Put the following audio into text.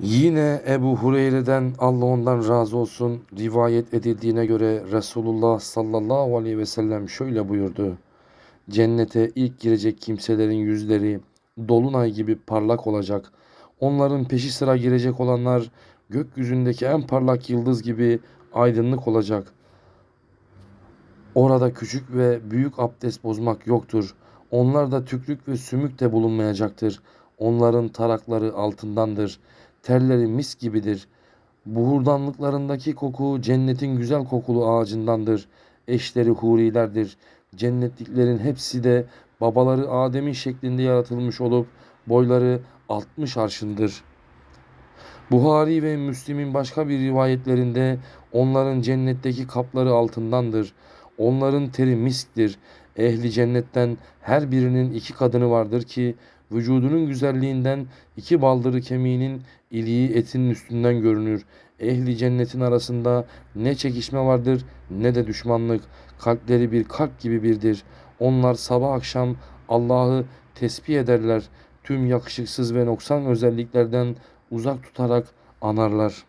Yine Ebu Hureyre'den Allah ondan razı olsun rivayet edildiğine göre Resulullah sallallahu aleyhi ve sellem şöyle buyurdu. Cennete ilk girecek kimselerin yüzleri dolunay gibi parlak olacak. Onların peşi sıra girecek olanlar gökyüzündeki en parlak yıldız gibi aydınlık olacak. Orada küçük ve büyük abdest bozmak yoktur. Onlarda tükrük ve sümük de bulunmayacaktır. Onların tarakları altındandır. Terleri mis gibidir. Buhurdanlıklarındaki koku cennetin güzel kokulu ağacındandır. Eşleri hurilerdir. Cennetliklerin hepsi de babaları Adem'in şeklinde yaratılmış olup boyları 60 arşındır. Buhari ve Müslim'in başka bir rivayetlerinde onların cennetteki kapları altındandır. Onların teri misktir. Ehli cennetten her birinin iki kadını vardır ki vücudunun güzelliğinden iki baldırı kemiğinin iliği etinin üstünden görünür. Ehli cennetin arasında ne çekişme vardır ne de düşmanlık. Kalpleri bir kalp gibi birdir. Onlar sabah akşam Allah'ı tesbih ederler. Tüm yakışıksız ve noksan özelliklerden uzak tutarak anarlar.